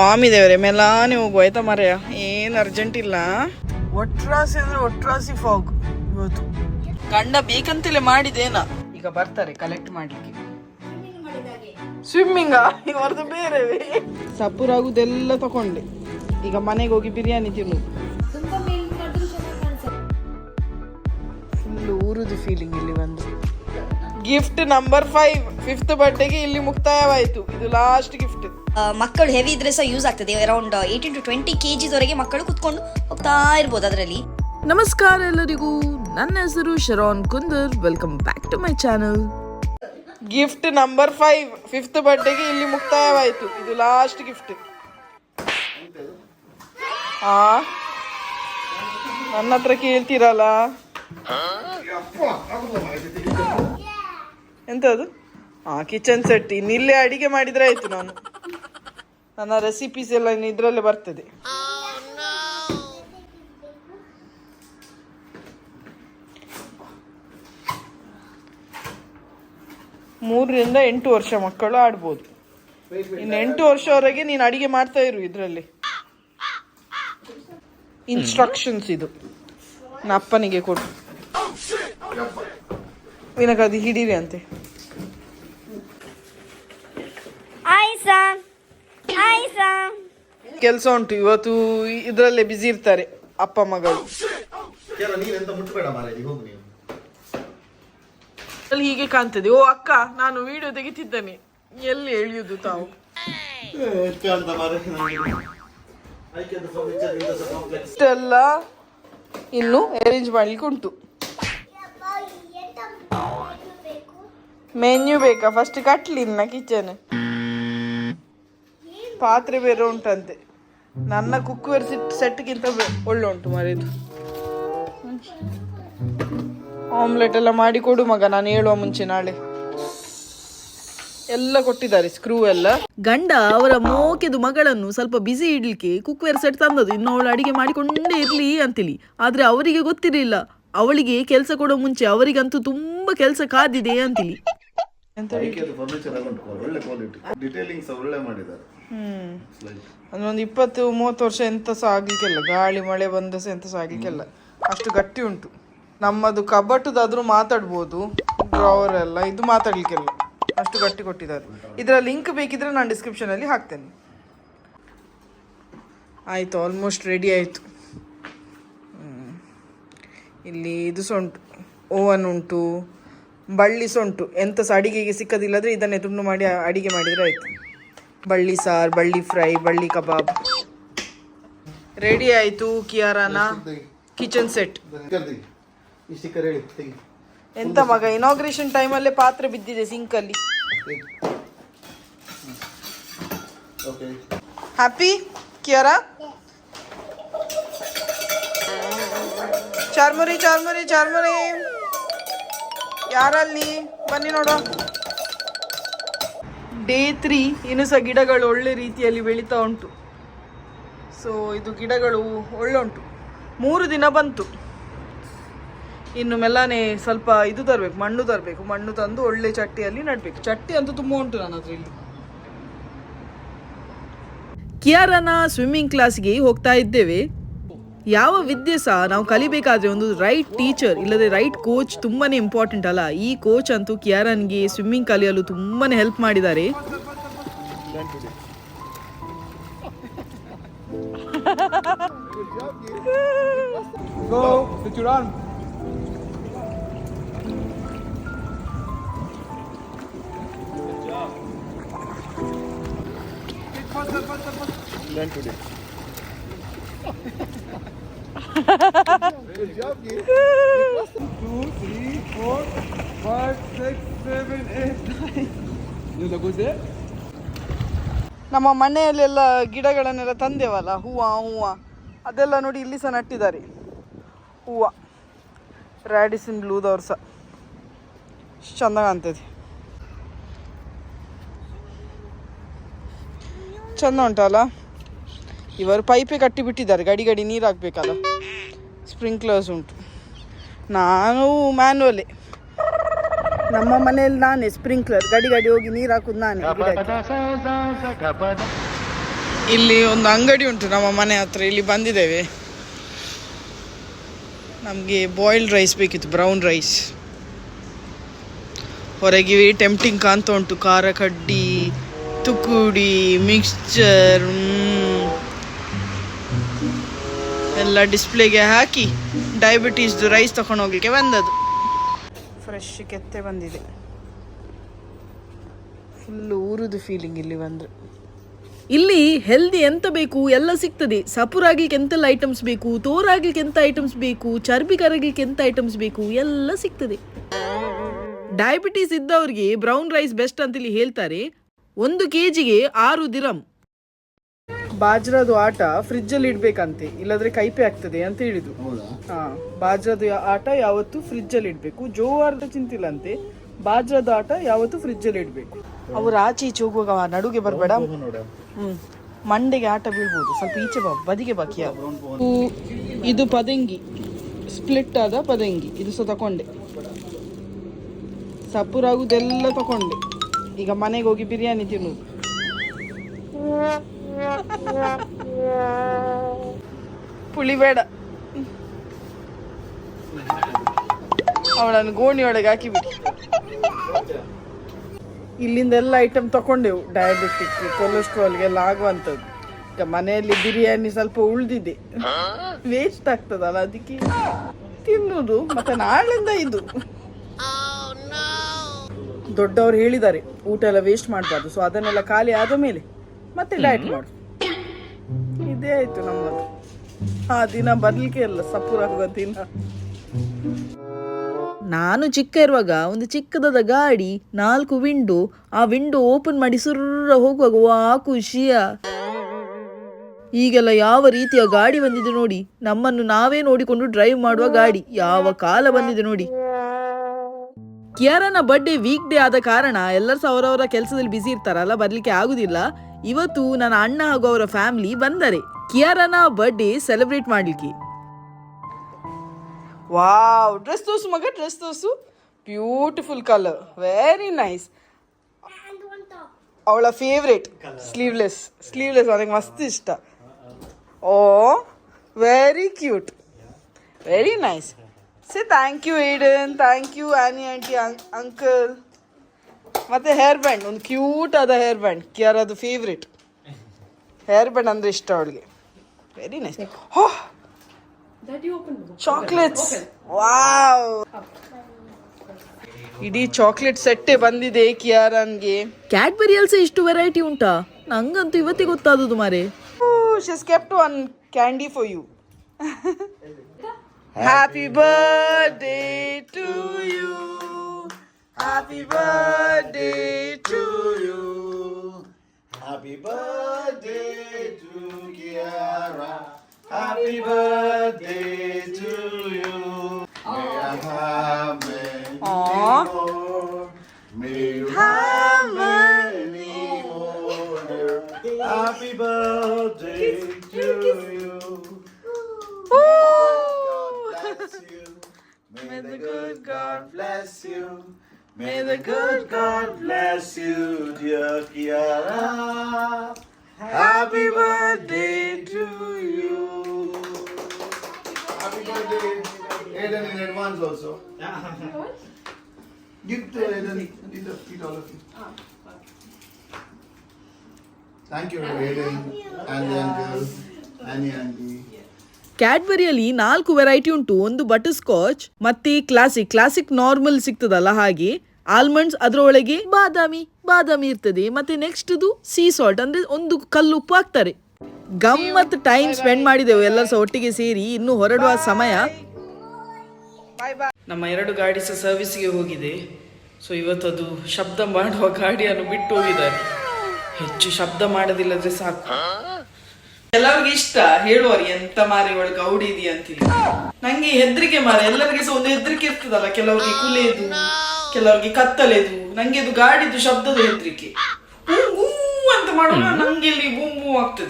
ಸ್ವಾಮಿ ದೇವರೇ ಮೆಲಾನೆ ಹೋಗುವ ಆಯ್ತಾ ಮರೆಯ? ಏನು ಅರ್ಜೆಂಟ್ ಇಲ್ಲ. ಒಟ್ರಾಸಿ ಅಂದ್ರೆ ಒಟ್ರಾಸಿ ಫಾಗ್ ಇವತ್ತು. ಗಂಡ ಬೇಕಂತಲೇ ಮಾಡಿದೇನ? ಈಗ ಬರ್ತಾರೆ ಕಲೆಕ್ಟ್ ಮಾಡ್ಲಿಕ್ಕೆ. ಸ್ವಿಮ್ಮಿಂಗ ಇವರದು ಬೇರೆ ಸಪುರಾಗುದೆಲ್ಲ ತಕೊಂಡೆ. ಈಗ ಮನೆಗೆ ಹೋಗಿ ಬಿರಿಯಾನಿ ತಿನ್ನುದು ಫುಲ್ ಊರುದು ಫೀಲಿಂಗ್ ಇಲ್ಲಿ ಬಂದು. ಗಿಫ್ಟ್ ನಂಬರ್ ಫೈವ್ ಫಿಫ್ತ್ ಬರ್ಡೇಗೆ ಇಲ್ಲಿ ಮುಕ್ತಾಯವಾಯಿತು. ಇದು ಲಾಸ್ಟ್ ಗಿಫ್ಟ್ ಮಕ್ಕಳು ಹೆವಿ ಇದ್ರೆ ಸಹ ಯೂಸ್ ಆಗ್ತದೆ. ಅರೌಂಡ್ ಏಯ್ಟೀನ್ ಟು ಟ್ವೆಂಟಿ ಕೆ ಜಿದವರೆಗೆ ಮಕ್ಕಳು ಕುತ್ಕೊಂಡು ಹೋಗ್ತಾ ಇರ್ಬೋದು ಅದರಲ್ಲಿ. ನಮಸ್ಕಾರ ಎಲ್ಲರಿಗೂ. ನನ್ನ ಹೆಸರು Sharon Kunder. Welcome back to my channel gift number five fifth ಬರ್ಡೇಗೆ ಇಲ್ಲಿ ಮುಕ್ತಾಯವಾಯಿತು. ಇದು ಲಾಸ್ಟ್ ಗಿಫ್ಟ್ ಆ? ನನ್ನ ಹತ್ರ ಕೇಳ್ತೀರಲ್ಲ? ಎಂತದು? ಹಾ ಕಿಚನ್ ಸೆಟ್ ಇನ್ನಿಲ್ಲೇ ಅಡಿಗೆ ಮಾಡಿದ್ರೆ ಆಯ್ತು ನಾನು. ನನ್ನ ರೆಸಿಪೀಸ್ ಎಲ್ಲ ಇದ್ರಲ್ಲೇ ಬರ್ತದೆ. ಮೂರರಿಂದ ಎಂಟು ವರ್ಷ ಮಕ್ಕಳು ಆಡ್ಬೋದು. ಇನ್ನು ಎಂಟು ವರ್ಷವರೆಗೆ ನೀನು ಅಡಿಗೆ ಮಾಡ್ತಾ ಇರು ಇದರಲ್ಲಿ. ಇನ್ಸ್ಟ್ರಕ್ಷನ್ಸ್ ಇದು. ನನ್ನ ಅಪ್ಪನಿಗೆ ಕೊಡು. ನಿನಗದು ಹಿಡೀರಿ ಅಂತೆ. ಕೆಲಸ ಉಂಟು. ಇವತ್ತು ಇದರಲ್ಲೇ ಬ್ಯುಸಿ ಇರ್ತಾರೆ ಅಪ್ಪ ಮಗಳು. ಅಲ್ಲಿ ಹೀಗೆ ಕಾಣ್ತದೆ. ಓ ಅಕ್ಕ ನಾನು ವಿಡಿಯೋ ತೆಗಿತಿದ್ದೇನೆ. ಎಲ್ಲಿ ಎಳಿಯುದು ತಾವು? ಇಷ್ಟೆಲ್ಲ ಇನ್ನು ಅರೇಂಜ್ ಮಾಡ್ಲಿಕ್ಕೆ ಉಂಟು. ಮೆನ್ಯೂ ಬೇಕಾ? ಫಸ್ಟ್ ಕಟ್ಲಿ ಇನ್ನ ಕಿಚನ್ ಪಾತ್ರೆ ಬೇರೆ ಉಂಟಂತೆ. ನನ್ನ ಕುಕ್ವೇರ್ ಸೆಟ್ ಸೆಟ್ಗಿಂತ ಒಳ್ಳೆ ಉಂಟು ಮರಿದು ಆಮ್ಲೆಟ್ ಎಲ್ಲ ಮಾಡಿ ಕೊಡು ಮಗ ನಾನು ಹೇಳುವ ಮುಂಚೆ ನಾಳೆ. ಎಲ್ಲ ಕೊಟ್ಟಿದ್ದಾರೆ ಸ್ಕ್ರೂ ಎಲ್ಲ. ಗಂಡ ಅವರ ಮೋಕೆದು ಮಗಳನ್ನು ಸ್ವಲ್ಪ ಬಿಸಿ ಇಡ್ಲಿಕ್ಕೆ ಕುಕ್ವೇರ್ ಸೆಟ್ ತಂದದು ಇನ್ನು ಅವಳು ಅಡಿಗೆ ಮಾಡಿಕೊಂಡೇ ಇರ್ಲಿ ಅಂತೇಳಿ ಆದ್ರೆ ಅವರಿಗೆ ಗೊತ್ತಿರಲಿಲ್ಲ. ಅವಳಿಗೆ ಕೆಲಸ ಕೊಡೋ ಮುಂಚೆ ಅವರಿಗಂತೂ ತುಂಬಾ ಕೆಲಸ ಕಾದಿದೆ ಅಂತೇಳಿ ಐಕ್ಯದ ಒಂದು ಇಪ್ಪತ್ತು, ಮೂವತ್ತು ವರ್ಷ ಎಂತ ಸಹ ಆಗ್ಲಿಕ್ಕಿಲ್ಲ. ಗಾಳಿ, ಮಳೆ ಬಂದ ಸಹ ಎಂತ ಸಹ ಆಗ್ಲಿಕ್ಕಿಲ್ಲ. ಅಷ್ಟು ಗಟ್ಟಿ ಉಂಟು. ನಮ್ಮದು ಕಬಟ್ಟದಾದ್ರೂ ಮಾತಾಡ್ಬೋದು. ಡ್ರಾವರ್ ಎಲ್ಲ ಇದು ಮಾತಾಡ್ಲಿಕ್ಕೆಲ್ಲ. ಅಷ್ಟು ಗಟ್ಟಿ ಕೊಟ್ಟಿದ್ದಾರೆ. ಇದರ ಲಿಂಕ್ ಬೇಕಿದ್ರೆ ನಾನು ಡಿಸ್ಕ್ರಿಪ್ಷನ್ ಅಲ್ಲಿ ಹಾಕ್ತೇನೆ. ಆಯ್ತು ಆಲ್ಮೋಸ್ಟ್ ರೆಡಿ ಆಯ್ತು. ಇಲ್ಲಿ ಇದು ಸಹ ಉಂಟು. ಓವನ್ ಉಂಟು. ಬಳ್ಳಿ ಸೊಂಟು ಎಂತ ಸಹ ಅಡಿಗೆಗೆ ಸಿಕ್ಕದಿಲ್ಲದ್ರೆ ಇದನ್ನೇ ತುಂಡು ಮಾಡಿ ಅಡಿಗೆ ಮಾಡಿದ್ರೆ ಆಯ್ತು. ಬಳ್ಳಿ ಸಾರು ಬಳ್ಳಿ ಫ್ರೈ ಬಳ್ಳಿ ಕಬಾಬ್. ರೆಡಿ ಆಯ್ತು ಕಿಯಾರಾನ ಕಿಚನ್ ಸೆಟ್. ಎಂತ ಮಗ ಇನಾಗ್ರೇಷನ್ ಟೈಮಲ್ಲೇ ಪಾತ್ರೆ ಬಿದ್ದಿದೆ ಸಿಂಕಲ್ಲಿ ಓಕೆ ಹ್ಯಾಪಿ ಕಿಯಾರಾ? ಚಾರ್ಮುರಿ ಚಾರ್ಮುರಿ ಚಾರ್ಮುರಿ. ಯಾರಲ್ಲಿ? ಬನ್ನಿ ನೋಡುವ. ಡೇ ತ್ರೀ ಇನ್ನು ಸಹ ಗಿಡಗಳು ಒಳ್ಳೆ ರೀತಿಯಲ್ಲಿ ಬೆಳೀತಾ ಉಂಟು. ಸೊ ಇದು ಗಿಡಗಳು ಒಳ್ಳೆ ಉಂಟು. ಮೂರು ದಿನ ಬಂತು. ಇನ್ನು ಮೆಲ್ಲನೆ ಸ್ವಲ್ಪ ಇದು ತರಬೇಕು, ಮಣ್ಣು ತರಬೇಕು. ಮಣ್ಣು ತಂದು ಒಳ್ಳೆ ಚಟ್ಟಿಯಲ್ಲಿ ನಡಬೇಕು. ಚಟ್ಟಿ ಅಂತೂ ತುಂಬ ಉಂಟು ನನ್ನ ಇಲ್ಲಿ. ಕಿಯಾರನ ಸ್ವಿಮ್ಮಿಂಗ್ ಕ್ಲಾಸ್ಗೆ ಹೋಗ್ತಾ ಇದ್ದೇವೆ. ಯಾವ ವಿದ್ಯೆ ಸಹ ನಾವು ಕಲಿಬೇಕಾದ್ರೆ ಒಂದು ರೈಟ್ ಟೀಚರ್ ಇಲ್ಲದೆ ರೈಟ್ ಕೋಚ್ ತುಂಬಾನೇ ಇಂಪಾರ್ಟೆಂಟ್ ಅಲ್ಲ. ಈ ಕೋಚ್ ಅಂತೂ ಕಿಯಾರನ್ಗೆ ಸ್ವಿಮ್ಮಿಂಗ್ ಕಲಿಯಲು ತುಂಬಾನೇ ಹೆಲ್ಪ್ ಮಾಡಿದ್ದಾರೆ. ನಮ್ಮ ಮನೆಯಲ್ಲೆಲ್ಲ ಗಿಡಗಳನ್ನೆಲ್ಲ ತಂದೆವಲ್ಲ? ಹೂವು ಹೂವು. ಅದೆಲ್ಲ ನೋಡಿ ಇಲ್ಲಿ ಸಹ ನಟ್ಟಿದ್ದಾರೆ. ಹೂವು. ರ್ಯಾಡಿಸಿನ್ ಬ್ಲೂದವ್ರು ಸಹ. ಚಂದ ಕಾಣ್ತದೆ ಚಂದ ಉಂಟಲ್ಲ? ಇವರು ಪೈಪೇ ಕಟ್ಟಿ ಬಿಟ್ಟಿದ್ದಾರೆ ಗಡಿ ಗಡಿ ನೀರು ಹಾಕ್ಬೇಕಲ್ಲ ಸ್ಪ್ರಿಂಕ್ಲರ್ಸ್ ಉಂಟು. ನಾನು ಮ್ಯಾನ್ಯಲೇ ನಮ್ಮ ಮನೆಯಲ್ಲಿ ನಾನೇ ಸ್ಪ್ರಿಂಕ್ಲರ್ ಗಡಿ ಗಡಿ ಹೋಗಿ ನೀರು ಹಾಕುದು ನಾನೇ ಇಲ್ಲಿ ಒಂದು ಅಂಗಡಿ ಉಂಟು ನಮ್ಮ ಮನೆ ಹತ್ರ ಇಲ್ಲಿ ಬಂದಿದ್ದೇವೆ. ನಮಗೆ ಬಾಯ್ಲ್ಡ್ ರೈಸ್ ಬೇಕಿತ್ತು ಬ್ರೌನ್ ರೈಸ್ ಹೊರಗೆ ಟೆಂಪ್ಟಿಂಗ್ ಕಾಣ್ತಾ ಉಂಟು ಖಾರ ಕಡ್ಡಿ ತುಕುಡಿ ಮಿಕ್ಸ್ಚರ್ ಎಲ್ಲ ಡಿಸ್ಪ್ಲೇಗೆ ಹಾಕಿ ಡಯಾಬಿಟೀಸ್ದು ರೈಸ್ ತಗೊಂಡು ಹೋಗ್ಲಿಕ್ಕೆ ಬಂದದ್ದು. ಫ್ರೆಶ್ ಕೆತ್ತೆ ಬಂದಿದೆ. ಫುಲ್ಲು ಊರುದು ಫೀಲಿಂಗ್ ಇಲ್ಲಿ ಬಂದರೆ. ಇಲ್ಲಿ ಹೆಲ್ದಿ ಎಂತ ಬೇಕು? ಎಲ್ಲ ಸಿಗ್ತದೆ. ಸಪುರ್ ಆಗ್ಲಿಕ್ಕೆ ಎಂತೆಲ್ಲ ಐಟಮ್ಸ್ ಬೇಕು ತೋರಾಗ್ಲಿಕ್ಕೆ ಎಂತ ಐಟಮ್ಸ್ ಬೇಕು ಚರ್ಬಿ ಕರಗ್ಲಿಕ್ಕೆ ಎಂತ ಐಟಮ್ಸ್ ಬೇಕು ಎಲ್ಲ ಸಿಗ್ತದೆ. ಡಯಾಬಿಟೀಸ್ ಇದ್ದವ್ರಿಗೆ ಬ್ರೌನ್ ರೈಸ್ ಬೆಸ್ಟ್ ಅಂತ ಇಲ್ಲಿ ಹೇಳ್ತಾರೆ. ಒಂದು ಕೆಜಿಗೆ ಆರು ದಿರಂ. ಬಾಜ್ರದು ಆಟ ಫ್ರಿಜ್ಜಲ್ಲಿ ಇಡ್ಬೇಕಂತೆ ಇಲ್ಲದ್ರೆ ಕೈಪೆ ಆಗ್ತದೆ ಅಂತ ಹೇಳಿದ್ರು. ಹಾ ಬಾಜ್ರದ್ದು ಆಟ ಯಾವತ್ತು ಫ್ರಿಜ್ಜಲ್ಲಿ ಇಡಬೇಕು. ಜೋವಾರದ ಚಿಂತಿಲ್ಲ ಅಂತೆ ಬಾಜ್ರದ ಆಟ ಯಾವತ್ತು ಫ್ರಿಜ್ಜಲ್ಲಿ ಇಡಬೇಕು. ಅವ್ರು ಆಚೆ ಈಚೆ ಹೋಗುವಾಗ ನಡುಗೆ ಬರಬೇಡ. ಹ್ಮ್. ಮಂಡೆಗೆ ಆಟ ಬೀಳ್ಬೋದು. ಸ್ವಲ್ಪ ಈಚೆ ಬಾ ಬದಿಗೆ ಬಾಕಿ ಇದು ಪದಂಗಿ. ಸ್ಪ್ಲಿಟ್ ಆದ ಪದಂಗಿ. ಇದು ಸಹ ತಕೊಂಡೆ. ಸಪುರಾಗುದೆಲ್ಲ ತಕೊಂಡೆ. ಈಗ ಮನೆಗೆ ಹೋಗಿ ಬಿರಿಯಾನಿ ತಿನ್ನೋದು. ಪುಳಿ ಬೇಡ ಅವಳನ್ನು ಗೋಣಿಯೊಳಗೆ ಹಾಕಿಬಿಡಿ. ಇಲ್ಲಿಂದ ಎಲ್ಲ ಐಟಮ್ ತಕೊಂಡೆವು. ಡಯಾಬಿಟಿಕ್ ಕೊಲೆಸ್ಟ್ರಾಲ್ಗೆಲ್ಲ ಆಗುವಂಥದ್ದು. ಈಗ ಮನೆಯಲ್ಲಿ ಬಿರಿಯಾನಿ ಸ್ವಲ್ಪ ಉಳಿದಿದೆ. ವೇಸ್ಟ್ ಆಗ್ತದಲ್ಲ ಅದಕ್ಕೆ ತಿನ್ನುವುದು ಮತ್ತೆ ನಾಳಿಂದ ಇದು. ದೊಡ್ಡವರು ಹೇಳಿದ್ದಾರೆ ಊಟ ಎಲ್ಲ ವೇಸ್ಟ್ ಮಾಡಬಾರ್ದು. ಸೊ ಅದನ್ನೆಲ್ಲ ಖಾಲಿ ಆದ ಮೇಲೆ ಮತ್ತೆ ಡಯಟ್ ಮಾಡು ಇದೇ ಆಯ್ತು ನಮ್ಮದು. ಆ ದಿನ ಬರ್ಲಿಕ್ಕೆ ಇಲ್ಲ ಸಪುರಾಗುವ ದಿನ. ನಾನು ಚಿಕ್ಕ ಇರುವಾಗ ಒಂದು ಚಿಕ್ಕದಾದ ಗಾಡಿ, ನಾಲ್ಕು ವಿಂಡೋ, ಆ ವಿಂಡೋ ಓಪನ್ ಮಾಡಿ ಸುರ್ರ ಹೋಗುವಾಗ ವಾ ಖುಷಿಯ. ಈಗೆಲ್ಲ ಯಾವ ರೀತಿಯ ಗಾಡಿ ಬಂದಿದೆ ನೋಡಿ. ನಮ್ಮನ್ನು ನಾವೇ ನೋಡಿಕೊಂಡು ಡ್ರೈವ್ ಮಾಡುವ ಗಾಡಿ. ಯಾವ ಕಾಲ ಬಂದಿದೆ ನೋಡಿ. ಕ್ಯಾರನ ಬರ್ಡೇ ವೀಕ್ ಡೇ ಆದ ಕಾರಣ ಎಲ್ಲರೂ ಅವರವರ ಕೆಲಸದಲ್ಲಿ ಬ್ಯುಸಿ ಇರ್ತಾರಲ್ಲ, ಬರ್ಲಿಕ್ಕೆ ಆಗುದಿಲ್ಲ. ಇವತ್ತು ನನ್ನ ಅಣ್ಣ ಹಾಗೂ ಅವರ ಫ್ಯಾಮಿಲಿ ಬಂದರೆ ಕಿಯಾರನ ಬರ್ಡೇ ಸೆಲೆಬ್ರೇಟ್ ಮಾಡ್ಲಿಕ್ಕೆ. ವಾವ್ ಡ್ರೆಸ್ ತೋಸು ಮಗ ಡ್ರೆಸ್ ತೋಸು ಬ್ಯೂಟಿಫುಲ್ ಕಲರ್ ವೆರಿ ನೈಸ್ ಅವಳ ಫೇವ್ರೇಟ್ ಸ್ಲೀವ್ಲೆಸ್ ಸ್ಲೀವ್ಲೆಸ್ ಅವನಿಗೆ ಮಸ್ತ್ ಇಷ್ಟ. ಓ very cute very nice say thank you Aiden thank you Annie auntie uncle ಮತ್ತೆ ಹೇರ್ ಬ್ಯಾಂಡ್ ಒಂದು ಕ್ಯೂಟ್ ಆದ ಹೇರ್ ಬ್ಯಾಂಡ್ ಕ್ಯಾರದು ಫೇವ್ರೇಟ್ ಹೇರ್ ಬ್ಯಾಂಡ್ ಅಂದ್ರೆ ಇಷ್ಟ ಅವಳಿಗೆ. ವೆರಿ ನೈಸ್ ಹೋ! ಚಾಕ್ಲೇಟ್ಸ್ ವಾವ್ ಇಡೀ ಚಾಕ್ಲೇಟ್ ಸೆಟ್ಟೆ ಬಂದಿದೆ ಕಿಯಾರನ್ಗೆ. ಕ್ಯಾಡ್ಬರಿ ಸಹ ಇಷ್ಟು ವೆರೈಟಿ ಉಂಟಾ? ನಂಗಂತೂ ಇವತ್ತೇ ಗೊತ್ತಾದದು ಮಾರೆ. She's kept one candy for you happy birthday to you Happy birthday to you. Happy birthday to Kiara. Happy birthday to you. May I have many more. May you have many more. Happy birthday to you. May the good God bless you. May the good God bless you, dear Kiara. Happy birthday to you. Happy birthday. Aiden in advance also. Give to Aiden. Eat, eat all of you. Thank you, Aiden, Annie uncle, Annie auntie. ಕ್ಯಾಡ್ಬರಿಯಲ್ಲಿ ನಾಲ್ಕು variety ಉಂಟು ಒಂದು butterscotch ಮತ್ತೆ classic classic normal ಸಿಗ್ತದಲ್ಲ ಹಾಗೆ almonds ಅದರೊಳಗೆ ಬಾದಾಮಿ ಬಾದಾಮಿ ಇರ್ತದೆ. ಮತ್ತೆ ನೆಕ್ಸ್ಟ್ ಇದು ಸೀ ಸಾಲ್ಟ್ ಅಂದ್ರೆ ಒಂದು ಕಲ್ಲು ಉಪ್ಪು ಹಾಕ್ತಾರೆ. ಗಮ್ಮತ್ ಟೈಮ್ ಸ್ಪೆಂಡ್ ಮಾಡಿದೆವು ಎಲ್ಲರೂ ಸಹ ಒಟ್ಟಿಗೆ ಸೇರಿ ಇನ್ನು ಹೊರಡುವ ಸಮಯ. ನಮ್ಮ ಎರಡು ಗಾಡಿ ಸಹ ಸರ್ವಿಸ್ಗೆ ಹೋಗಿದೆ. ಸೊ ಅದು ಶಬ್ದ ಮಾಡುವ ಗಾಡಿಯನ್ನು ಬಿಟ್ಟು ಹೋಗಿದ್ದಾರೆ ಹೆಚ್ಚು ಶಬ್ದ ಮಾಡದಿಲ್ಲದ್ರೆ ಸಾಕು. ಕೆಲವ್ರಿಗೆ ಇಷ್ಟ? ಹೇಳುವರು ಎಂತ ಮಾರಿ ಒಳಗೆ ಗೌಡಿ ಇದೆಯಾ ಅಂತೇಳಿ ನಂಗೆ ಹೆದರಿಕೆ ಮಾರ. ಎಲ್ಲರಿಗೆ ಸಹ ಒಂದು ಹೆದರಿಕೆ ಇರ್ತದಲ್ಲ ಕೆಲವರಿಗೆ ಕುಲೆದು ಕೆಲವ್ರಿಗೆ ಕತ್ತಲೆದು ನಂಗೆ ಇದು ಗಾಡಿದು ಶಬ್ದದ ಹೆದರಿಕೆ. ಅಂತ ಮಾಡುವಾಗ ನಂಗೆ ಇಲ್ಲಿ ಬೂಮ್ ಬೂಮ್ ಆಗ್ತದೆ.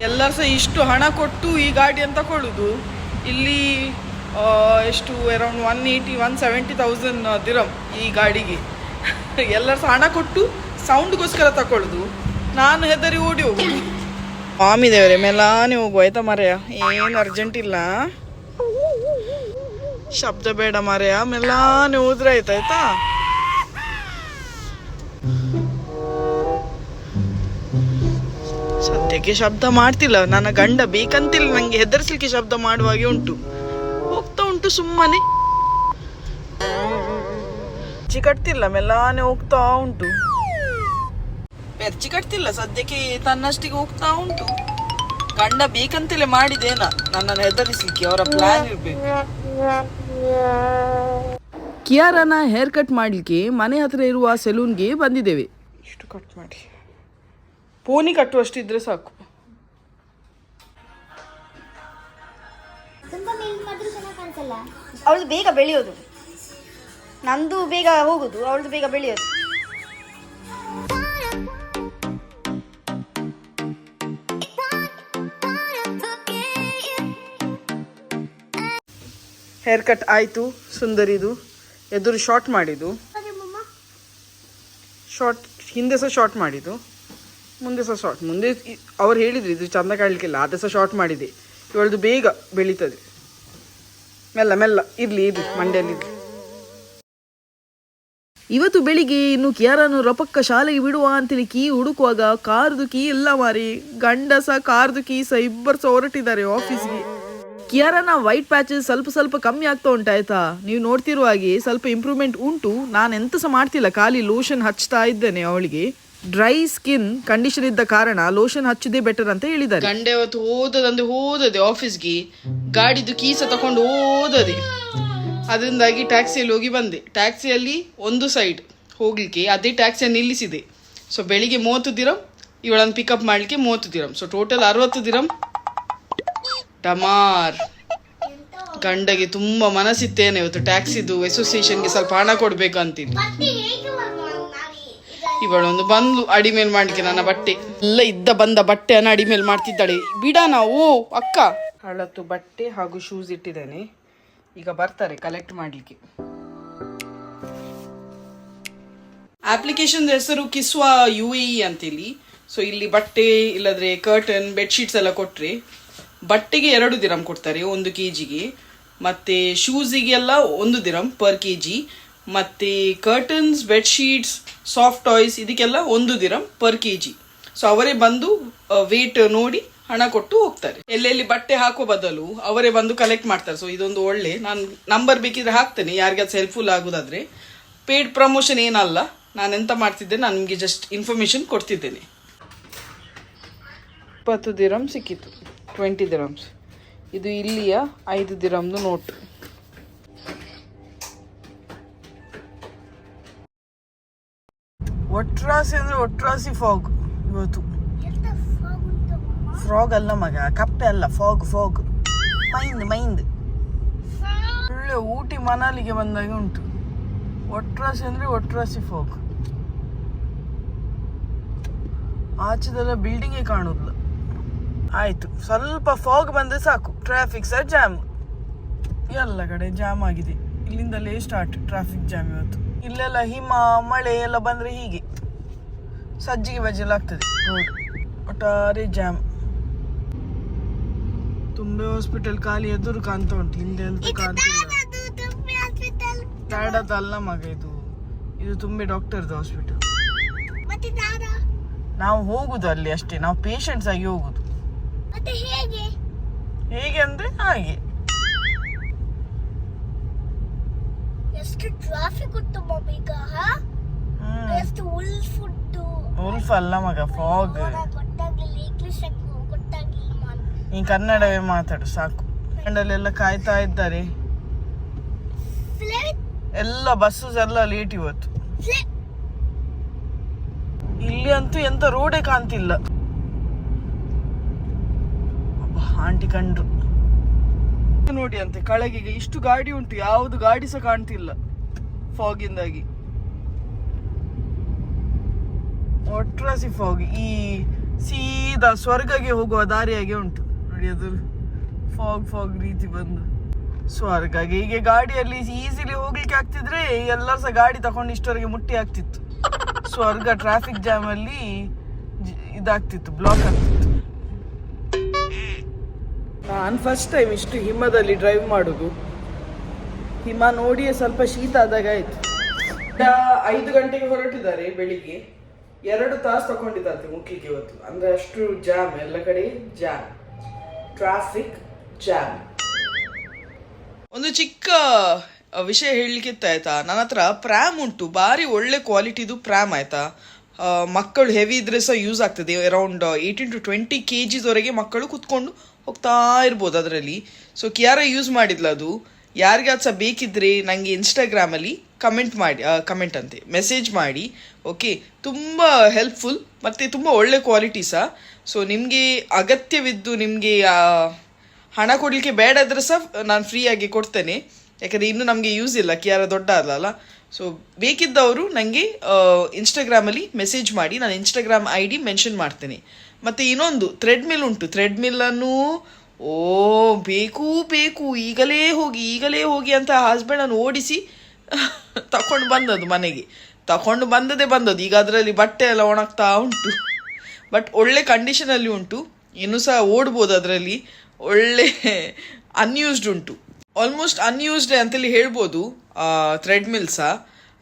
ಎಲ್ಲರೂ ಸಹ ಇಷ್ಟು ಹಣ ಕೊಟ್ಟು ಈ ಗಾಡಿಯನ್ನು ತಗೊಳ್ಳುದು ಇಲ್ಲಿ ಆ, ಎಷ್ಟು around one eighty one seventy thousand dirham ಈ ಗಾಡಿಗೆ. ಎಲ್ಲರೂ ಸಹ ಹಣ ಕೊಟ್ಟು ಸೌಂಡ್ಗೋಸ್ಕರ ತಗೊಳ್ಳುದು ನಾನು ಹೆದರಿ ಓಡಿ ಹೋಗುದು. ಸ್ವಾಮಿ ದೇವರೇ ಮೆಲಾನೆ ಹೋಗುವ ಆಯ್ತಾ ಮರೆಯ? ಏನು ಅರ್ಜೆಂಟ್ ಇಲ್ಲ? ಶಬ್ದ ಬೇಡ ಮಾರೆ ಮೆಲಾನೆ ನೀವು ಆಯ್ತಾ ಆಯ್ತಾ? ಸದ್ಯಕ್ಕೆ ಶಬ್ದ ಮಾಡ್ತಿಲ್ಲ, ನನ್ನ ಗಂಡ ಬೇಕಂತಿಲ್ಲ, ನಂಗೆ ಹೆದರ್ಸ್ಲಿಕ್ಕೆ ಶಬ್ದ ಮಾಡುವಾಗೆ ಉಂಟು. ಹೋಗ್ತಾ ಉಂಟು ಸುಮ್ಮನೆ. ಕಟ್ತಿಲ್ಲ, ಮೆಲ್ಲಾನೆ ಹೋಗ್ತಾ ಉಂಟು. ಬೆರ್ಚಿ ಕಟ್ತಿಲ್ಲ, ಸದ್ಯಕ್ಕೆ ತನ್ನಷ್ಟಿಗೆ ಹೋಗ್ತಾ ಉಂಟು. ಗಂಡ ಬೇಕಂತಲೇ ಮಾಡಿದೇನಾ ನನ್ನನ್ನು ಹೆದರಿಸ್ಲಿಕ್ಕೆ, ಅವರ ಪ್ಲಾನ್ ಇರ್ಬೇಕು. ಕಿಯಾರನ ಹೇರ್ ಕಟ್ ಮಾಡಲಿಕ್ಕೆ ಮನೆ ಹತ್ರ ಇರುವ ಸೆಲೂನ್ಗೆ ಬಂದಿದ್ದೇವೆ. ಇಷ್ಟು ಕಟ್ ಮಾಡಿ. ಪೋನಿ ಕಟ್ಟುವಷ್ಟಿದ್ರೆ ಸಾಕು. ಅವಳು ಬೇಗ ಬೆಳೆಯೋದು. ನಂದು ಬೇಗ ಹೋಗುದು ಅವಳದು ಬೇಗ ಬೆಳೆಯೋದು. ಹೇರ್ ಕಟ್ ಆಯಿತು, ಸುಂದರಿದು, ಎದುರು ಶಾರ್ಟ್ ಮಾಡಿದ್ದು. ಶಾರ್ಟ್ ಹಿಂದೆ ಸಹ ಶಾರ್ಟ್ ಮಾಡಿದ್ದು, ಮುಂದೆ ಸಹ ಶಾರ್ಟ್ ಮುಂದೆ ಅವ್ರು ಹೇಳಿದ್ರು, ಇದು ಚಂದ ಕಾಣಲಿಕ್ಕಿಲ್ಲ ಅದೇ ಸಹ ಶಾರ್ಟ್ ಮಾಡಿದೆ. ಇವಳದು ಬೇಗ ಬೆಳೀತದೆ. ಮೆಲ್ಲ ಮೆಲ್ಲ, ಇರಲಿ ಇದು ಮಂಡ್ಯಲ್ಲಿ ಇರಲಿ. ಇವತ್ತು ಬೆಳಿಗ್ಗೆ ಇನ್ನು ಕಿಯಾರನ್ನು ರಪಕ್ಕ ಶಾಲೆಗೆ ಬಿಡುವ ಅಂತೇಳಿ ಕೀ ಹುಡುಕುವಾಗ ಕಾರ್ದು ಕೀ ಇಲ್ಲ ಮಾರಿ ಗಂಡ ಸಹ ಕಾರ್ದು ಕೀ ಇಬ್ಬರು ಸಹ ಹೊರಟಿದ್ದಾರೆ ಆಫೀಸ್ಗೆ ಕಿಯಾರನ ವೈಟ್ ಪ್ಯಾಚಸ್ ಸ್ವಲ್ಪ ಸ್ವಲ್ಪ ಕಮ್ಮಿ ಆಗ್ತಾ ಉಂಟಾಯ್ತಾ ನೀವು ನೋಡ್ತಿರುವ ಹಾಗೆ ಸ್ವಲ್ಪ ಇಂಪ್ರೂವ್ಮೆಂಟ್ ಉಂಟು. ನಾನು ಎಂತ ಸಹ ಮಾಡ್ತಿಲ್ಲ. ಖಾಲಿ ಲೋಷನ್ ಹಚ್ತಾ ಇದ್ದೇನೆ ಅವಳಿಗೆ. ಡ್ರೈ ಸ್ಕಿನ್ ಕಂಡೀಷನ್ ಇದ್ದ ಕಾರಣ ಲೋಷನ್ ಹಚ್ಚದೇ ಬೆಟರ್ ಅಂತ ಹೇಳಿದ್ದಾರೆ ಗಂಡ ಅವತ್ತು ಓದದಂದು ಓದದೆ ಆಫೀಸ್ಗೆ ಗಾಡಿದು ಕೀಸ ತಕೊಂಡು ಓದದೆ. ಅದರಿಂದಾಗಿ ಟ್ಯಾಕ್ಸಿಯಲ್ಲಿ ಹೋಗಿ ಬಂದೆ. ಟ್ಯಾಕ್ಸಿಯಲ್ಲಿ ಒಂದು ಸೈಡ್ ಹೋಗ್ಲಿಕ್ಕೆ ಅದೇ ಟ್ಯಾಕ್ಸಿಯನ್ನು ನಿಲ್ಲಿಸಿದೆ. ಸೊ ಬೆಳಿಗ್ಗೆ ಮೂವತ್ತು ದಿರಂ, ಇವಳನ್ನು ಪಿಕಪ್ ಮಾಡಲಿಕ್ಕೆ ಮೂವತ್ತು ದಿರಂ. ಸೊ ಟೋಟಲ್ ಅರವತ್ತು ದಿರಂ ಡಮಾರ್ ಗಂಡಗೆ ತುಂಬ ಮನಸ್ಸಿತ್ತೇನೆ ಇವತ್ತು ಟ್ಯಾಕ್ಸಿದು ಅಸೋಸಿಯೇಷನ್ಗೆ ಸ್ವಲ್ಪ ಹಣ ಕೊಡಬೇಕು ಅಂತಿದ್ದು ಇವಳೊಂದು ಹೇಗೆ ನಾನು ಇವಳೊಂದು ಬಂದ್ಲು ಅಡಿಮೇಲ್ ಮಾಡ್ಲಿಕ್ಕೆ ನನ್ನ ಬಟ್ಟೆ. ಎಲ್ಲ ಇದ್ದ ಬಂದ ಬಟ್ಟೆಯನ್ನು ಅಡಿಮೇಲ್ ಮಾಡ್ತಿದ್ದಾಳೆ. ಬಿಡ ನಾವು ಅಕ್ಕ. ಹಳತ್ತು ಬಟ್ಟೆ ಹಾಗೂ ಶೂಸ್ ಇಟ್ಟಿದ್ದೇನೆ. ಈಗ ಬರ್ತಾರೆ ಕಲೆಕ್ಟ್ ಮಾಡಲಿಕ್ಕೆ. ಅಪ್ಲಿಕೇಶನ್ ಹೆಸರು ಕಿಸ್ವಾ ಯು ಎ ಇ ಅಂತೇಳಿ ಸೊ ಇಲ್ಲಿ ಬಟ್ಟೆ ಇಲ್ಲದ್ರೆ ಕರ್ಟನ್ ಬೆಡ್ಶೀಟ್ಸ್ ಎಲ್ಲ ಕೊಟ್ರೆ. ಬಟ್ಟೆಗೆ ಎರಡು ದಿರಂ ಕೊಡ್ತಾರೆ, ಒಂದು ಕೆ ಜಿಗೆ ಮತ್ತೆ ಶೂಸಿಗೆಲ್ಲ ಒಂದು ದಿರಂ ಪರ್ ಕೆ ಜಿ ಮತ್ತೆ ಕರ್ಟನ್ಸ್ ಬೆಡ್ಶೀಟ್ಸ್ ಸಾಫ್ಟ್ ಟಾಯ್ಸ್ ಇದಕ್ಕೆಲ್ಲ ಒಂದು dirham per K G so ಅವರೇ ಬಂದು ವೇಟ್ ನೋಡಿ ಹಣ ಕೊಟ್ಟು ಹೋಗ್ತಾರೆ. ಎಲ್ಲೆಲ್ಲಿ ಬಟ್ಟೆ ಹಾಕೋ ಬದಲು ಅವರೇ ಬಂದು ಕಲೆಕ್ಟ್ ಮಾಡ್ತಾರೆ. ಸೊ ಇದೊಂದು ಒಳ್ಳೆ. ನಾನು ನಂಬರ್ ಬೇಕಿದ್ರೆ ಹಾಕ್ತೇನೆ. ಯಾರಿಗಾದ್ರು ಹೆಲ್ಪ್ಫುಲ್ ಆಗೋದಾದ್ರೆ. ಪೇಡ್ ಪ್ರಮೋಷನ್ ಏನಲ್ಲ. ನಾನು ಎಂತ ಮಾಡ್ತಿದ್ದೆ, ನಾನು ನಿಮಗೆ ಜಸ್ಟ್ ಇನ್ಫಾರ್ಮೇಶನ್ ಕೊಡ್ತಿದ್ದೇನೆ. ಇಪ್ಪತ್ತು ದಿರಂ ಸಿಕ್ಕಿತು. ಟ್ವೆಂಟಿ ದಿರಮ್ಸ್ ಇದು ಇಲ್ಲಿಯ ಐದು ದಿರಮ್ದು ನೋಟ್ ಒಟ್ರಾಸಿ ಅಂದ್ರೆ ಒಟ್ರಾಸಿ ಫಾಗ್ ಇವತ್ತು? ಫ್ರಾಗ್ ಅಲ್ಲ ಮಗ, ಕಪ್ಪೆ ಅಲ್ಲ ಫಾಗ್ ಫಾಗ್ ಮೈಂದ್ ಮೈಂದ್ ಒಳ್ಳೆ ಊಟಿ ಮನಾಲಿಗೆ ಬಂದಾಗೆ ಉಂಟು. ಒಟ್ರಾಸಿ ಅಂದ್ರೆ ಒಟ್ರಾಸಿ ಫಾಗ್ ಆಚೆದೆಲ್ಲ ಬಿಲ್ಡಿಂಗೇ ಕಾಣುದಿಲ್ಲ. ಆಯ್ತು. ಸ್ವಲ್ಪ ಫಾಗ್ ಬಂದ್ರೆ ಸಾಕು. ಟ್ರಾಫಿಕ್ ಸಹ ಜಾಮ್ ಎಲ್ಲ ಕಡೆ ಜಾಮ್ ಆಗಿದೆ. ಇಲ್ಲಿಂದಲೇ ಸ್ಟಾರ್ಟ್ ಟ್ರಾಫಿಕ್ ಜಾಮ್ ಇವತ್ತು. ಇಲ್ಲೆಲ್ಲ ಹಿಮ ಮಳೆ ಎಲ್ಲ ಬಂದ್ರೆ ಹೀಗೆ. ಸಜ್ಜಿಗೆ ಬಜ್ಜೆಲ್ಲ ಆಗ್ತದೆ. ರೋಡ್ ಒಟ್ಟಾರೆ ಜಾಮ್ ತುಂಬೆ ಹಾಸ್ಪಿಟಲ್ ಖಾಲಿ ಎದುರು ಕಾಣ್ತಾ ಉಂಟು. ಹಿಂದೆ ಅಂತ ಕಾಣ್ತಿಲ್ಲ. ಅಲ್ಲ ಮಗ ಇದು. ಇದು ತುಂಬೆ ಡಾಕ್ಟರ್ದು ಹಾಸ್ಪಿಟಲ್ ನಾವು ಹೋಗುದು ಅಲ್ಲಿ ಅಷ್ಟೇ. ನಾವು ಪೇಷಂಟ್ಸ್ ಆಗಿ ಹೋಗುದು. ಮತ್ತೆ ಹೇಗೆ? ಹೇಗೆ ಅಂದ್ರೆ ಹಾಗೆ. ಎಷ್ಟು ಟ್ರಾಫಿಕ್ ಉಂಟು ಮಮ್ಮಿ ಈಗ ಎಷ್ಟು ಉಲ್ಫ್ ಉಂಟು. ಉಲ್ಫ್ ಅಲ್ಲ ಮಗ ಫಾಗ್ ಗೊತ್ತಾಗ್ಲಿಲ್ಲ ಇಂಗ್ಲಿಷ್ ಗೊತ್ತಾಗ್ಲಿಲ್ಲ ಮಾಡು. ನೀ ಕನ್ನಡವೇ ಮಾತಾಡು ಸಾಕು. ಕನ್ನಡಲ್ಲೆಲ್ಲ ಕಾಯ್ತಾ ಇದ್ದಾರೆ. ಎಲ್ಲ ಬಸ್ಸಸ್ ಎಲ್ಲ ಲೇಟ್ ಇವತ್ತು. ಇಲ್ಲಿ ಅಂತೂ ಎಂತ ರೋಡೇ ಕಾಣ್ತಿಲ್ಲ. ಆಂಟಿ ಕಂಡ್ರು ನೋಡಿ ಅಂತೆ, ಕಳಗಿಗೆ ಇಷ್ಟು ಗಾಡಿ ಉಂಟು, ಯಾವುದು ಗಾಡಿ ಸಹ ಕಾಣ್ತಿಲ್ಲ, ಫಾಗಿಂದಾಗಿ. ಒಟ್ರಾಸಿ ಫಾಗ್, ಈ ಸೀದಾ ಸ್ವರ್ಗಗೆ ಹೋಗುವ ದಾರಿಯಾಗೆ ಉಂಟು. ನೋಡಿ ಅದು, ಫಾಗ್ ಫಾಗ್ ರೀತಿ ಬಂದು. ಸ್ವರ್ಗಗೆ ಹೀಗೆ ಗಾಡಿಯಲ್ಲಿ ಈಸಿಲಿ ಹೋಗ್ಲಿಕ್ಕೆ ಆಗ್ತಿದ್ರೆ, ಎಲ್ಲರೂ ಸಹ ಗಾಡಿ ತಕೊಂಡು ಇಷ್ಟವರೆಗೆ ಮುಟ್ಟಿ ಆಗ್ತಿತ್ತು. ಸ್ವರ್ಗ ಟ್ರಾಫಿಕ್ ಜಾಮ್ ಅಲ್ಲಿ ಇದಾಗ್ತಿತ್ತು ಬ್ಲಾಕ್ ಆಗ್ತಿತ್ತು. ನಾನು ಫಸ್ಟ್ ಟೈಮ್ ಇಷ್ಟು ಹಿಮದಲ್ಲಿ ಡ್ರೈವ್ ಮಾಡೋದು. ಹಿಮ ನೋಡಿಯೇ ಸ್ವಲ್ಪ ಶೀತ ಆದಾಗ ಆಯ್ತು. ಐದು ಗಂಟೆಗೆ ಹೊರಟಿದ್ದಾರೆ ಬೆಳಿಗ್ಗೆ. ಎರಡು ತಾಸು ತಗೊಂಡಿದ್ದಾರೆ ಮುಖ್ಯಕ್ಕೆ ಇವತ್ತು. ಅಂದ್ರೆ ಅಷ್ಟು ಜಾಮ್ ಎಲ್ಲ ಕಡೆ ಜಾಮ್ ಟ್ರಾಫಿಕ್ ಜಾಮ್ ಒಂದು ಚಿಕ್ಕ ವಿಷಯ ಹೇಳಲಿಕ್ಕೆ ಆಯಿತಾ? ನನ್ನ ಹತ್ರ ಪ್ರ್ಯಾಮ್ ಉಂಟು. ಭಾರಿ ಒಳ್ಳೆ ಕ್ವಾಲಿಟಿದು ಪ್ರ್ಯಾಮ್ ಆಯ್ತಾ? ಮಕ್ಕಳು ಹೆವಿ ಇದ್ರೆ ಸಹ ಯೂಸ್ ಆಗ್ತದೆ. ಅರೌಂಡ್ ಏಯ್ಟೀನ್ ಟು ಟ್ವೆಂಟಿ ಕೆ ಜಿದವರೆಗೆ ಮಕ್ಕಳು ಕುತ್ಕೊಂಡು ಹೋಗ್ತಾ ಇರ್ಬೋದು ಅದರಲ್ಲಿ. ಸೊ ಕಿಯಾರ ಯೂಸ್ ಮಾಡಿದ್ಲ ಅದು. ಯಾರಿಗಾದ್ ಸಹ ಬೇಕಿದ್ರೆ ನನಗೆ ಇನ್ಸ್ಟಾಗ್ರಾಮಲ್ಲಿ ಕಮೆಂಟ್ ಮಾಡಿ ಕಮೆಂಟ್ ಅಂತೆ. ಮೆಸೇಜ್ ಮಾಡಿ. ಓಕೆ ತುಂಬ ಹೆಲ್ಪ್ಫುಲ್ ಮತ್ತು ತುಂಬ ಒಳ್ಳೆ ಕ್ವಾಲಿಟಿ ಸಹ ಸೊ ನಿಮಗೆ ಅಗತ್ಯವಿದ್ದು ನಿಮಗೆ ಹಣ ಕೊಡಲಿಕ್ಕೆ ಬೇಡ ಆದರೆ ಸಹ ನಾನು ಫ್ರೀಯಾಗಿ ಕೊಡ್ತೇನೆ. ಯಾಕಂದರೆ ಇನ್ನು ನಮಗೆ ಯೂಸ್ ಇಲ್ಲ. ಕಿಯಾರ ದೊಡ್ಡ ಅಲ್ಲ ಸೊ ಬೇಕಿದ್ದವರು ನನಗೆ ಇನ್ಸ್ಟಾಗ್ರಾಮಲ್ಲಿ ಮೆಸೇಜ್ ಮಾಡಿ. ನಾನು ಇನ್ಸ್ಟಾಗ್ರಾಮ್ ಐ ಡಿ ಮೆನ್ಷನ್ ಮಾಡ್ತೇನೆ. ಮತ್ತು ಇನ್ನೊಂದು ಥ್ರೆಡ್ ಮಿಲ್ ಉಂಟು ಮಿಲ್ಲನ್ನು ಓ, ಬೇಕು ಬೇಕು, ಈಗಲೇ ಹೋಗಿ ಈಗಲೇ ಹೋಗಿ ಅಂತ ಹಸ್ಬೆಂಡನ್ನು ಓಡಿಸಿ ತಕೊಂಡು ಬಂದದ್ದು ಮನೆಗೆ. ತಕೊಂಡು ಬಂದದೇ ಬಂದದ್ದು. ಈಗ ಅದರಲ್ಲಿ ಬಟ್ಟೆ ಎಲ್ಲ ಒಣಗ್ತಾ ಉಂಟು. ಬಟ್ ಒಳ್ಳೆ ಕಂಡೀಷನಲ್ಲಿ ಉಂಟು. ಇನ್ನು ಸಹ ಓಡ್ಬೋದು ಅದರಲ್ಲಿ. ಒಳ್ಳೆ ಅನ್ಯೂಸ್ಡ್ ಉಂಟು. ಆಲ್ಮೋಸ್ಟ್ ಅನ್ಯೂಸ್ಡ್ ಅಂತೇಳಿ ಹೇಳ್ಬೋದು. ಥ್ರೆಡ್ ಮಿಲ್ ಸಹ.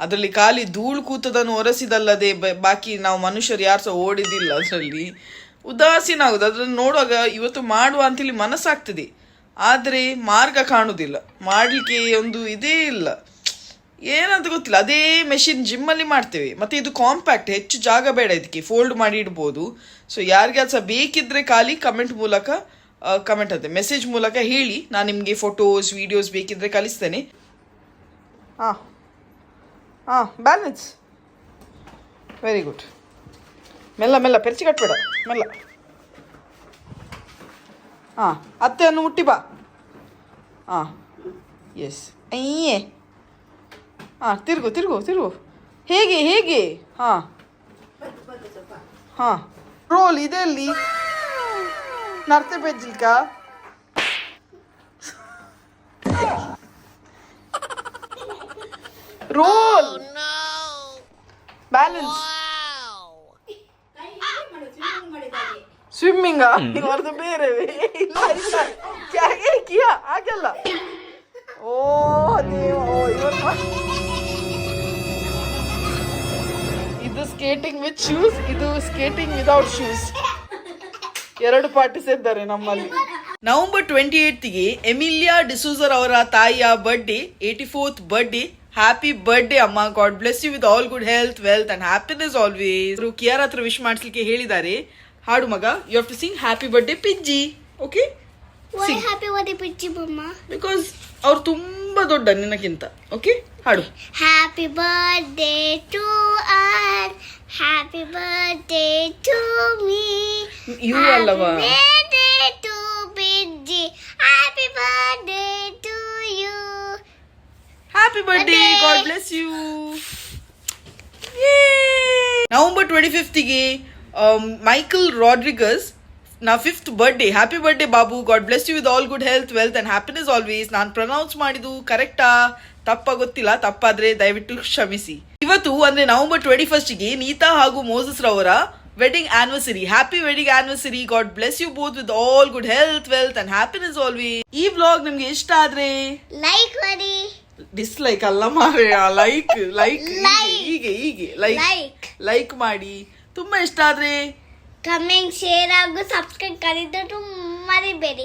ಅದರಲ್ಲಿ ಖಾಲಿ ಧೂಳು ಕೂತದನ್ನು ಒರೆಸಿದಲ್ಲದೆ ಬಾಕಿ ನಾವು ಮನುಷ್ಯರು ಯಾರು ಸಹ ಓಡಿದಿಲ್ಲ ಅದರಲ್ಲಿ. ಉದಾಸೀನ ಆಗೋದು ಅದನ್ನು ನೋಡುವಾಗ ಇವತ್ತು ಮಾಡುವ ಅಂತೇಳಿ ಮನಸ್ಸಾಗ್ತದೆ. ಆದರೆ ಮಾರ್ಗ ಕಾಣುವುದಿಲ್ಲ ಮಾಡಲಿಕ್ಕೆ ಒಂದು ಇದೇ ಇಲ್ಲ. ಏನಂತ ಗೊತ್ತಿಲ್ಲ. ಅದೇ ಮೆಷಿನ್ ಜಿಮ್ಮಲ್ಲಿ ಮಾಡ್ತೇವೆ. ಮತ್ತು ಇದು ಕಾಂಪ್ಯಾಕ್ಟ್ ಹೆಚ್ಚು ಜಾಗ ಬೇಡ ಇದಕ್ಕೆ. ಫೋಲ್ಡ್ ಮಾಡಿ ಇಡ್ಬೋದು. ಸೊ ಯಾರಿಗೆ ಸಹ ಬೇಕಿದ್ದರೆ ಖಾಲಿ ಕಮೆಂಟ್ ಮೂಲಕ ಕಮೆಂಟ್ ಅಂತೆ. ಮೆಸೇಜ್ ಮೂಲಕ ಹೇಳಿ. ನಾನು ನಿಮಗೆ ಫೋಟೋಸ್ ವೀಡಿಯೋಸ್ ಬೇಕಿದ್ದರೆ ಕಳಿಸ್ತೇನೆ. ಹಾಂ. ಹಾಂ ಬ್ಯಾಲೆನ್ಸ್ ವೆರಿ ಗುಡ್ ಮೆಲ್ಲ ಮೆಲ್ಲ ಪೆರ್ಚಿ ಕಟ್ಬೇಡ. ಮೆಲ್ಲ. ಹಾಂ ಅತ್ತೆಯನ್ನು ಮುಟ್ಟಿ ಬಾ. ಹಾಂ ಎಸ್ ಅಯ್ಯೇ. ಹಾಂ ತಿರುಗು ತಿರುಗು ತಿರುಗು. ಹೇಗೆ ಹೇಗೆ? ಹಾಂ ಹಾಂ ರೋಲ್ ಇದೆ ಅಲ್ಲಿ ನರ್ತೆ ಬೆಜ್ಜಿಲ್ಕ ರೋಲ್. ಬ್ಯಾಲೆನ್ಸ್ ಸ್ವಿಮ್ಮಿಂಗ್ ಹೊರತು ಬೇರೆವೇ ಇಲ್ಲ ಇಲ್ಲ. ಕ್ಯಾಗೆ ಕಿಯಾ ಹಾಗೆಲ್ಲ. ಓ ದೇವ ಓ ಇವತ್ತು ಇದು ಸ್ಕೇಟಿಂಗ್ ವಿತ್ ಶೂಸ್ ಇದು ಸ್ಕೇಟಿಂಗ್ ವಿದೌಟ್ ಶೂಸ್ ಎರಡು ಪಾರ್ಟಿಸಿದ್ದಾರೆ ನಮ್ಮಲ್ಲಿ. ನವೆಂಬರ್ ಟ್ವೆಂಟಿ ಏಟ್ಗೆ ಎಮಿಲಿಯಾ ಡಿಸೂಸರ್ ಅವರ ತಾಯಿಯ birthday eighty fourth birthday happy birthday ಅಮ್ಮ god bless you with all good health wealth and happiness always ಕಿಯರ್ ಹತ್ರ ವಿಶ್ ಮಾಡಿಸ್ಲಿಕ್ಕೆ ಹೇಳಿದ್ದಾರೆ. ಹಾಡು ಮಗ you have to sing happy birthday ಪಿಜ್ಜಿ okay Why happy birthday, Pichi Mama? Because ಅವ್ರು ತುಂಬಾ ದೊಡ್ಡ ನಿನ್ನಕ್ಕಿಂತ ಓಕೆ ಹಾಡು Happy birthday to us. Happy birthday to me. You ಅಲ್ಲವಾ? Happy birthday to Pidgey. Happy birthday to you. Happy birthday Birthday. God bless you November twenty ಫಿಫ್ತಿಗೆ Michael Rodrigues ನಾ fifth birthday happy birthday Babu god bless you with all good health wealth and happiness always ನಾನು pronounce ಮಾಡಿದ್ದು ಕರೆಕ್ಟಾ ತಪ್ಪ ಗೊತ್ತಿಲ್ಲ ತಪ್ಪಾದ್ರೆ ದಯವಿಟ್ಟು ಕ್ಷಮಿಸಿ. ಇವತ್ತು ಅಂದ್ರೆ ನವೆಂಬರ್ ಟ್ವೆಂಟಿ ಫಸ್ಟ್ಗೆ ನೀತಾ ಹಾಗೂ ಮೋಸಸ್ ರವರ wedding anniversary happy wedding anniversary god bless you both with all good health wealth and happiness always ಈ ವ್ಲಾಗ್ ನಿಮ್ಗೆ ಇಷ್ಟ ಆದ್ರೆ ಲೈಕ್ ಮಾಡಿ. ಡಿಸ್ಲೈಕ್ ಅಲ್ಲ ಮಾರೇ ಲೈಕ್ ಲೈಕ್. ಹೀಗೆ ಹೀಗೆ ಲೈಕ್. ಲೈಕ್ ಮಾಡಿ. ತುಂಬ ಇಷ್ಟ ಆದ್ರಿ ಕಮೆಂಟ್ ಶೇರ್ ಹಾಗೂ ಸಬ್ಸ್ಕ್ರೈಬ್ ಕಲಿತು ಮರಿಬೇಡಿ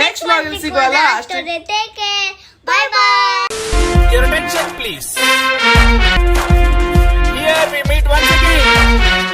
ನೆಕ್ಸ್ಟ್ ವಾರ ಸಿಗೋಲ್ಲ ಅಷ್ಟೇ take care bye bye your attention please here we meet once again